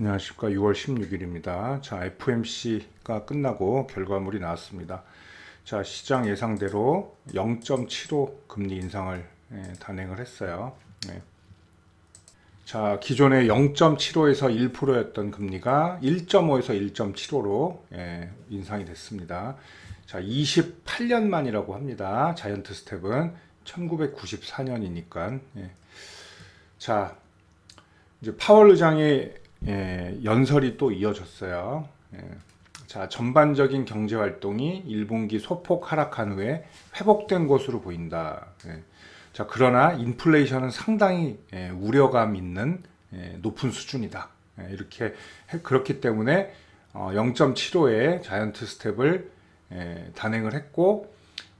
안녕하십니까. 6월 16일입니다. 자, FMC가 끝나고 결과물이 나왔습니다. 자, 시장 예상대로 0.75 금리 인상을 예, 단행을 했어요. 네. 자, 기존에 0.75에서 1%였던 금리가 1.5에서 1.75로 예, 인상이 됐습니다. 자, 28년 만이라고 합니다. 자이언트 스텝은 1994년이니까. 예. 자, 이제 파월 의장의 예, 연설이 또 이어졌어요. 예. 자, 전반적인 경제 활동이 1분기 소폭 하락한 후에 회복된 것으로 보인다. 예. 자, 그러나 인플레이션은 상당히 예, 우려감 있는 예, 높은 수준이다. 예, 이렇게 해- 그렇기 때문에 어, 0.75의 자이언트 스텝을 예, 단행을 했고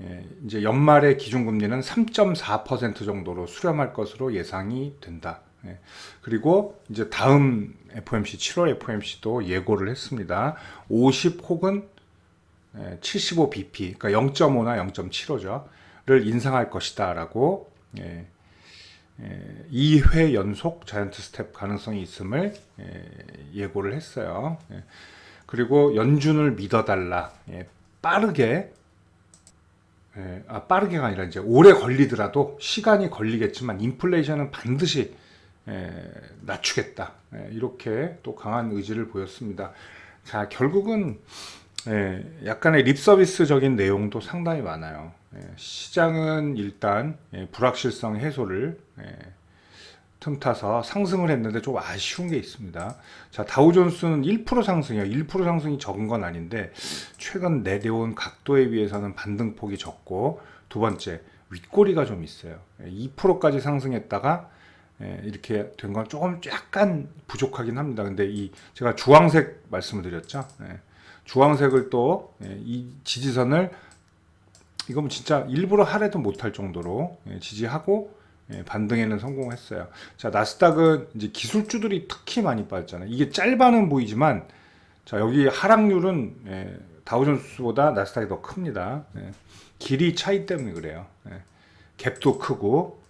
예, 이제 연말에 기준금리는 3.4% 정도로 수렴할 것으로 예상이 된다. 예, 그리고 이제 다음 FOMC 7월 FOMC도 예고를 했습니다. 50 혹은 75 BP, 그러니까 0.5나 0.75죠.를 인상할 것이다라고 예, 예, 2회 연속 자이언트 스텝 가능성이 있음을 예, 예고를 했어요. 예, 그리고 연준을 믿어달라. 예, 빠르게 예, 아, 빠르게가 아니라 이제 오래 걸리더라도 시간이 걸리겠지만 인플레이션은 반드시 예, 낮추겠다. 예, 이렇게 또 강한 의지를 보였습니다. 자, 결국은 예, 약간의 립 서비스적인 내용도 상당히 많아요. 예, 시장은 일단 예, 불확실성 해소를 예, 틈타서 상승을 했는데 좀 아쉬운 게 있습니다. 자, 다우존스는 1% 상승이에요. 1% 상승이 적은 건 아닌데 최근 내려온 각도에 비해서는 반등폭이 적고 두 번째 윗꼬리가 좀 있어요. 2%까지 상승했다가 예, 이렇게 된 건 조금 약간 부족하긴 합니다. 근데 이 제가 주황색 말씀을 드렸죠. 예, 주황색을 또 이 지지선을 이건 진짜 일부러 하래도 못할 정도로 예, 지지하고 예, 반등에는 성공했어요. 자 나스닥은 이제 기술주들이 특히 많이 빠졌잖아요. 이게 짧아는 보이지만 자 여기 하락률은 예, 다우존스보다 나스닥이 더 큽니다. 예, 길이 차이 때문에 그래요. 예, 갭도 크고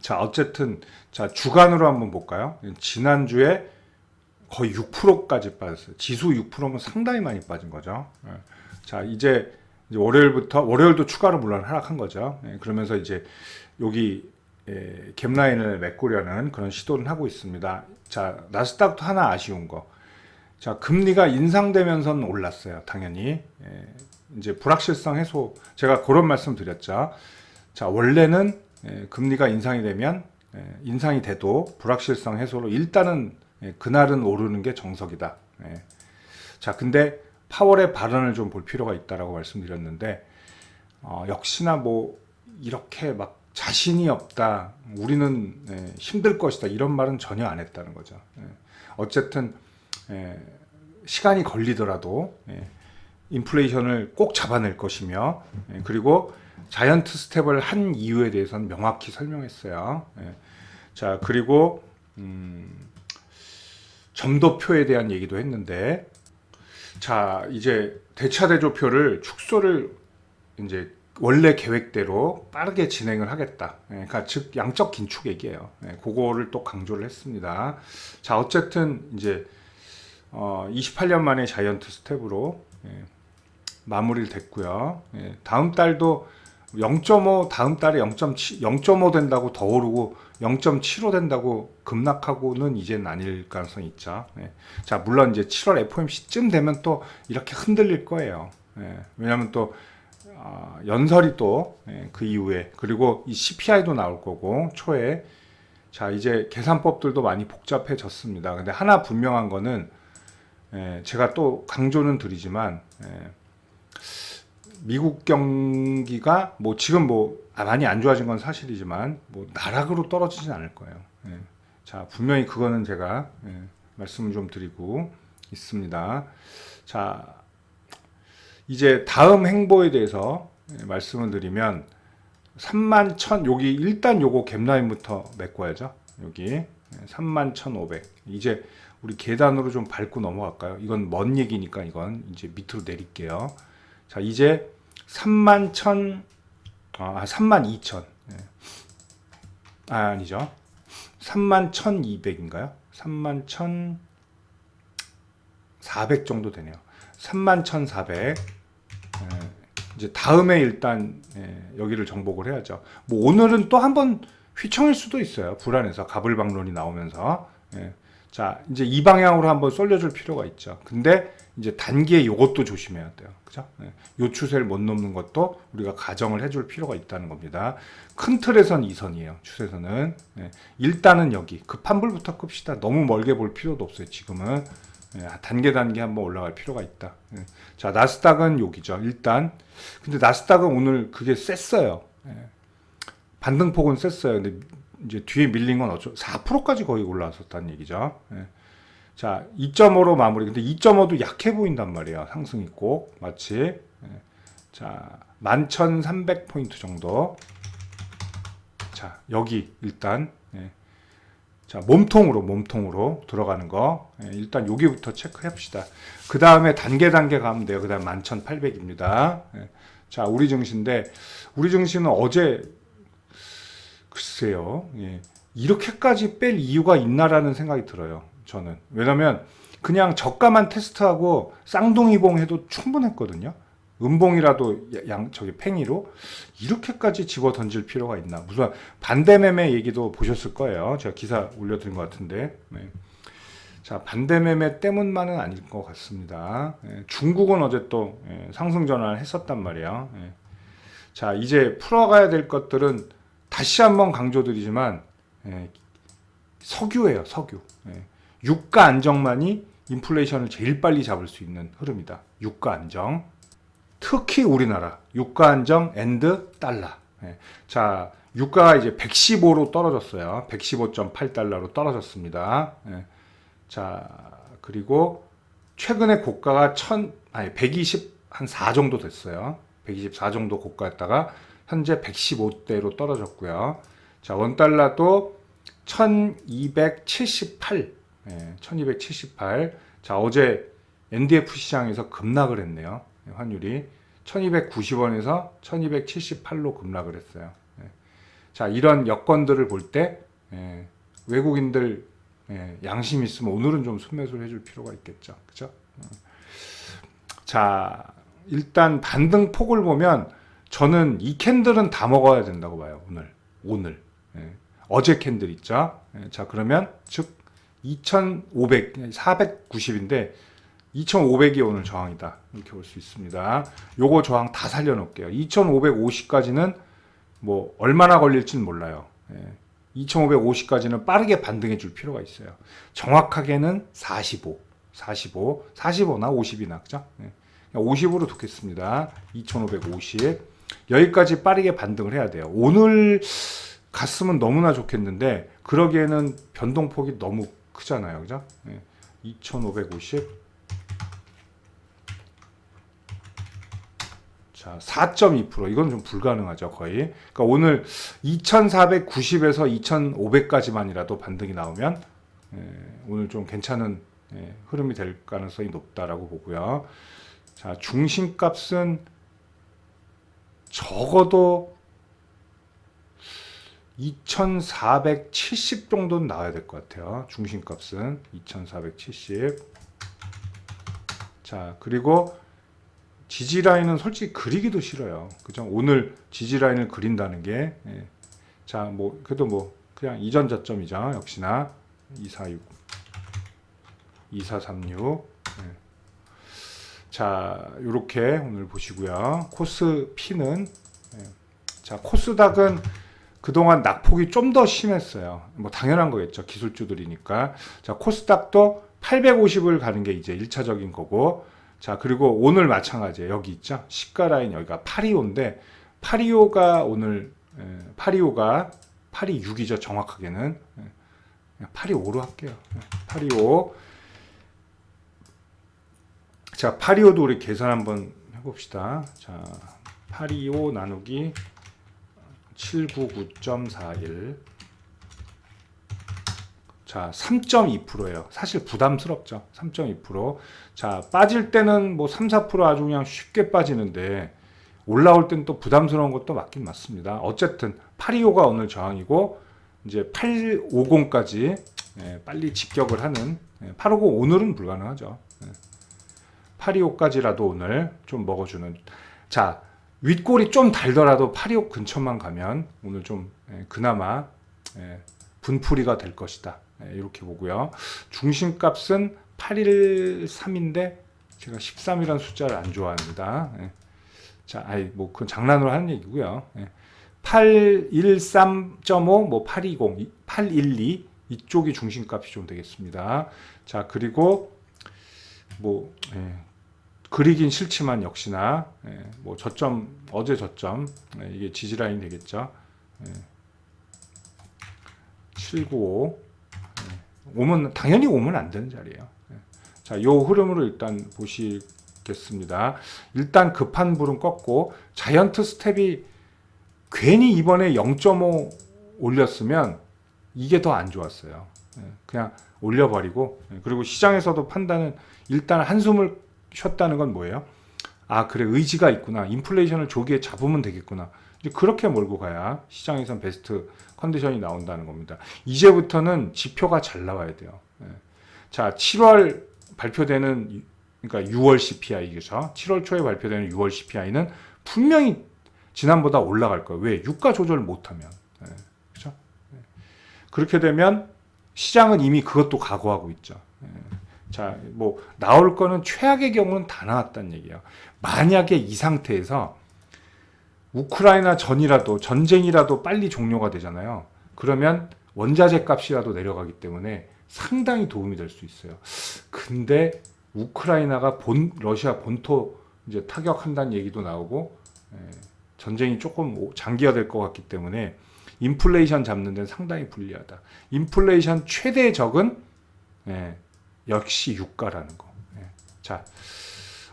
자 어쨌든 자 주간으로 한번 볼까요? 지난주에 거의 6%까지 빠졌어요. 지수 6%면 상당히 많이 빠진 거죠. 예. 자 이제, 월요일부터 월요일도 추가로 물론 하락한 거죠. 예, 그러면서 이제 여기 예, 갭라인을 메꾸려는 그런 시도를 하고 있습니다. 자 나스닥도 하나 아쉬운 거. 자 금리가 인상되면서는 올랐어요. 당연히 예, 이제 불확실성 해소 제가 그런 말씀 드렸죠. 자 원래는 예, 금리가 인상이 되면 예, 인상이 돼도 불확실성 해소로 일단은 예, 그날은 오르는 게 정석이다. 예. 자, 근데 파월의 발언을 좀 볼 필요가 있다라고 말씀드렸는데 어, 역시나 뭐 이렇게 막 자신이 없다, 우리는 예, 힘들 것이다 이런 말은 전혀 안 했다는 거죠. 예. 어쨌든 예, 시간이 걸리더라도 예, 인플레이션을 꼭 잡아낼 것이며 예, 그리고 자이언트 스텝을 한 이유에 대해서는 명확히 설명했어요. 예. 자 그리고 음, 점도표에 대한 얘기도 했는데 자 이제 대차대조표를 축소를 이제 원래 계획대로 빠르게 진행을 하겠다. 예, 그러니까 즉 양적 긴축 얘기예요. 예, 그거를 또 강조를 했습니다. 자 어쨌든 이제 어, 28년 만에 자이언트 스텝으로 예, 마무리를 됐고요. 예, 다음 달도 0.5 다음 달에 0.7 0.5 된다고 더 오르고 0.75 된다고 급락하고는 이제는 아닐 가능성이 있죠. 예. 자 물론 이제 7월 FOMC쯤 되면 또 이렇게 흔들릴 거예요. 예. 왜냐하면 또 아, 연설이 또그 이후에 그리고 이 CPI도 나올 거고 초에 자 이제 계산법들도 많이 복잡해졌습니다. 근데 하나 분명한 거는 예, 제가 또 강조는 드리지만 예, 미국 경기가 뭐 지금 뭐 아, 많이 안 좋아진 건 사실이지만 뭐 나락으로 떨어지진 않을 거예요. 예. 자 분명히 그거는 제가 예, 말씀을 좀 드리고 있습니다. 자 이제 다음 행보에 대해서 예, 말씀을 드리면 3만 1 여기 일단 요거 갭라인부터 메꿔야죠. 여기 3만 1,500 이제 우리 계단으로 좀 밟고 넘어갈까요? 이건 먼 얘기니까 이건 이제 밑으로 내릴게요. 자, 이제 3만 1,000 아, 3만 2천. 예. 아, 아니죠. 3만 1,200인가요? 3만 1,000 400 정도 되네요. 31,400. 이제 다음에 일단 예, 여기를 정복을 해야죠. 뭐 오늘은 또 한번 휘청일 수도 있어요. 불안해서 가불방론이 나오면서. 예. 자, 이제 이 방향으로 한번 쏠려줄 필요가 있죠. 근데 이제 단기에 요것도 조심해야 돼요. 그죠? 예. 요 추세를 못 넘는 것도 우리가 가정을 해줄 필요가 있다는 겁니다. 큰 틀에선 이선이에요. 추세선은. 예. 일단은 여기 급한 불부터 끕시다. 너무 멀게 볼 필요도 없어요. 지금은. 예, 단계 단계 한번 올라갈 필요가 있다. 예. 자, 나스닥은 여기죠. 일단. 근데 나스닥은 오늘 그게 셌어요. 예. 반등폭은 셌어요. 근데 이제 뒤에 밀린 건 어쩌 4%까지 거의 올라왔었다는 얘기죠. 예. 자, 2.5로 마무리. 근데 2.5도 약해 보인단 말이야. 상승이 꼭 마치. 예. 자, 11,300 포인트 정도. 자, 여기 일단 예. 자, 몸통으로 몸통으로 들어가는 거. 예, 일단 여기부터 체크해 봅시다. 그 다음에 단계 단계 가면 돼요. 그 다음 11,800입니다. 예. 자, 우리 증시인데, 우리 증시는 어제, 글쎄요, 예. 이렇게까지 뺄 이유가 있나라는 생각이 들어요. 저는. 왜냐면, 그냥 저가만 테스트하고 쌍둥이봉 해도 충분했거든요. 음봉이라도 양, 저기 팽이로 이렇게까지 집어 던질 필요가 있나. 무슨 반대매매 얘기도 보셨을 거예요. 제가 기사 올려드린 것 같은데. 네. 자, 반대매매 때문만은 아닐 것 같습니다. 예, 중국은 어제 또 예, 상승 전환을 했었단 말이에요. 예. 자, 이제 풀어가야 될 것들은 다시 한번 강조드리지만 예, 석유예요, 석유. 예. 유가 안정만이 인플레이션을 제일 빨리 잡을 수 있는 흐름이다. 유가 안정. 특히 우리나라 유가 안정 앤드 달러. 예. 자, 유가가 이제 115로 떨어졌어요. 115.8달러로 떨어졌습니다. 예. 자, 그리고 최근에 고가가 1000 아니 120 한 4 정도 됐어요. 124 정도 고가였다가 현재 115대로 떨어졌고요. 자, 원 달러도 1278 예, 1278. 자, 어제 NDF 시장에서 급락을 했네요. 예, 환율이 1290원에서 1278로 급락을 했어요. 예. 자, 이런 여건들을 볼때 외국인들 예, 양심 있으면 오늘은 좀 순매수를 해줄 필요가 있겠죠. 그죠? 어. 자, 일단 반등 폭을 보면 저는 이 캔들은 다 먹어야 된다고 봐요. 오늘. 오늘. 예. 어제 캔들 있죠? 예, 자, 그러면 즉 2,500, 490인데 2,500이 오늘 저항이다. 이렇게 볼 수 있습니다. 요거 저항 다 살려놓을게요. 2,550까지는 뭐 얼마나 걸릴지는 몰라요. 예. 2,550까지는 빠르게 반등해 줄 필요가 있어요. 정확하게는 45, 45, 45나 50이나 그죠? 예. 50으로 두겠습니다. 2,550 여기까지 빠르게 반등을 해야 돼요. 오늘 갔으면 너무나 좋겠는데 그러기에는 변동폭이 너무 크잖아요, 그죠? 예. 2,550 자, 4.2% 이건 좀 불가능하죠, 거의. 그러니까 오늘 2,490에서 2,500까지만이라도 반등이 나오면 예, 오늘 좀 괜찮은 예, 흐름이 될 가능성이 높다라고 보고요. 자, 중심값은 적어도 2,470 정도는 나와야 될 것 같아요. 중심값은 2,470. 자, 그리고 지지 라인은 솔직히 그리기도 싫어요. 그죠? 오늘 지지 라인을 그린다는 게, 예. 자, 뭐, 그래도 뭐, 그냥 이전 저점이죠. 역시나. 246, 2436. 예. 자, 요렇게 오늘 보시고요. 코스 P는, 예. 자, 코스닥은 그동안 낙폭이 좀 더 심했어요. 뭐, 당연한 거겠죠. 기술주들이니까. 자, 코스닥도 850을 가는 게 이제 1차적인 거고, 자, 그리고 오늘 마찬가지예요. 여기 있죠? 시가 라인 여기가 825인데 825가 오늘 에, 825가 826이죠. 정확하게는. 에, 825로 할게요. 825. 자, 825도 우리 계산 한번 해 봅시다. 자, 825 나누기 799.41 자, 3.2%예요. 사실 부담스럽죠. 3.2%. 자, 빠질 때는 뭐 3, 4% 아주 그냥 쉽게 빠지는데 올라올 때는 또 부담스러운 것도 맞긴 맞습니다. 어쨌든 825가 오늘 저항이고 이제 850까지 예, 빨리 직격을 하는 예, 850 오늘은 불가능하죠. 예. 825까지라도 오늘 좀 먹어주는. 자, 윗골이 좀 달더라도 825 근처만 가면 오늘 좀 예, 그나마 예, 분풀이가 될 것이다. 예, 이렇게 보고요. 중심값은 813인데 제가 13이라는 숫자를 안 좋아합니다. 예. 자, 아이 뭐 그건 장난으로 하는 얘기고요. 예. 813.5, 뭐 820, 812 이쪽이 중심값이 좀 되겠습니다. 자, 그리고 뭐 예, 그리긴 싫지만 역시나 예, 뭐 저점 어제 저점 예, 이게 지지 라인 되겠죠. 예. 795 예, 오면 당연히 오면 안 되는 자리예요. 예. 자, 요 흐름으로 일단 보시겠습니다. 일단 급한 불은 껐고 자이언트 스텝이 괜히 이번에 0.5 올렸으면 이게 더 안 좋았어요. 예, 그냥 올려버리고 예, 그리고 시장에서도 판단은 일단 한숨을 쉬었다는 건 뭐예요? 아 그래 의지가 있구나 인플레이션을 조기에 잡으면 되겠구나 이제 그렇게 몰고 가야 시장에선 베스트 컨디션이 나온다는 겁니다. 이제부터는 지표가 잘 나와야 돼요. 예. 자 7월 발표되는 유- 그러니까 6월 CPI죠. 7월 초에 발표되는 6월 CPI는 분명히 지난보다 올라갈 거예요. 왜? 유가 조절을 못하면. 예, 그죠? 예. 그렇게 되면 시장은 이미 그것도 각오하고 있죠. 예. 자, 뭐 나올 거는 최악의 경우는 다 나왔다는 얘기예요. 만약에 이 상태에서 우크라이나 전이라도 전쟁이라도 빨리 종료가 되잖아요. 그러면 원자재 값이라도 내려가기 때문에 상당히 도움이 될 수 있어요. 근데 우크라이나가 본 러시아 본토 이제 타격한다는 얘기도 나오고 예, 전쟁이 조금 오- 장기화될 것 같기 때문에 인플레이션 잡는 데는 상당히 불리하다. 인플레이션 최대 적은 예, 역시 유가라는 거. 예. 자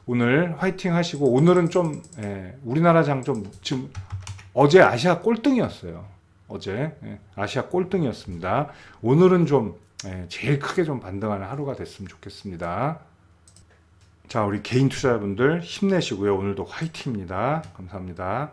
오늘 화이팅 하시고 오늘은 좀 예, 우리나라 장 좀 지금 어제 아시아 꼴등이었어요. 어제 예, 아시아 꼴등이었습니다. 오늘은 좀 예, 제일 크게 좀 반등하는 하루가 됐으면 좋겠습니다. 자 우리 개인 투자자분들 힘내시고요. 오늘도 화이팅입니다. 감사합니다.